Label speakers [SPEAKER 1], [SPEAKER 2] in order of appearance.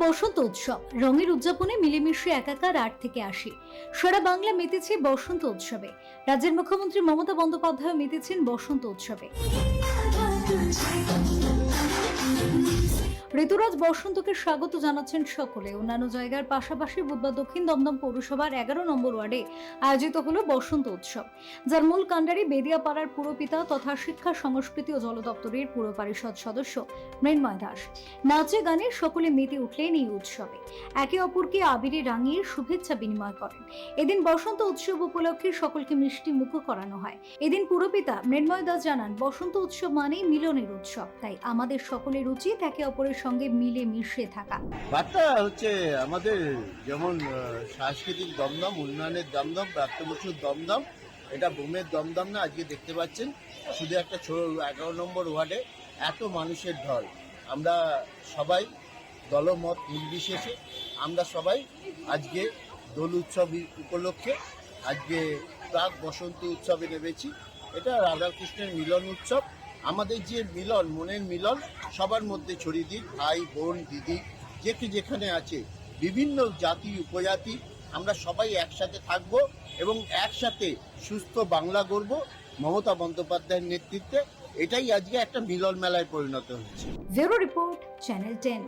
[SPEAKER 1] বসন্ত উৎসব। রঙের উদযাপনে মিলেমিশে একাকার আট থেকে আশি। সারা বাংলা মেতেছে বসন্ত উৎসবে। রাজ্যের মুখ্যমন্ত্রী মমতা বন্দ্যোপাধ্যায় মেতেছেন বসন্ত উৎসবে। ঋতুরাজ বসন্তকে স্বাগত জানাচ্ছেন সকলে। অন্যান্য জায়গার পাশাপাশি বুধবার দক্ষিণ দমদম পৌরসভার এগারো নম্বর ওয়ার্ডে আয়োজিত হলো বসন্ত উৎসব। যার মূল কাণ্ডারি বেদিয়াপাড়ার পুরপিতা তথা শিক্ষা, সংস্কৃতি ও জল দপ্তরের পুর পরিষদ সদস্য মৃন্ময় দাস। নাচে গানে সকলে মেতে উঠলেন এই উৎসবে। একে অপরকে আবিরে রাঙিয়ে শুভেচ্ছা বিনিময় করেন। এদিন বসন্ত উৎসব উপলক্ষে সকলকে মিষ্টি মুখ করানো হয়। এদিন পুরপিতা মৃন্ময় দাস জানান, বসন্ত উৎসব মানেই মিলনের উৎসব। তাই আমাদের সকলের উচিত একে অপরের সঙ্গে মিলে মিশে থাকা।
[SPEAKER 2] বার্তা হচ্ছে আমাদের যেমন সাংস্কৃতিক দমদম, উন্নয়নের দমদম প্রাপ্তবছর দমদম, এটা বোমের দমদম না, আজকে দেখতে পাচ্ছেন, শুধু একটা ছোট এগারো নম্বর ওয়ার্ডে এত মানুষের ঢল। আমরা সবাই দলমত নির্বিশেষে, আমরা সবাই আজকে দোল উৎসব উপলক্ষে আজকে প্রাক বসন্ত উৎসবে নেমেছি। এটা রাধাকৃষ্ণের মিলন উৎসব আমাদের যে মিলন মনের মিলন সবার মধ্যে ছড়িয়ে দিই ভাই বোন দিদি যেকে যেখানে আছে বিভিন্ন জাতি উপজাতি আমরা সবাই একসাথে থাকব এবং একসাথে সুস্থ বাংলা গড়ব মমতা বন্দ্যোপাধ্যায়ের নেতৃত্বে। এটাই আজকে একটা মিলন মেলায় পরিণত হচ্ছে
[SPEAKER 1] রিপোর্ট চ্যানেল টেন।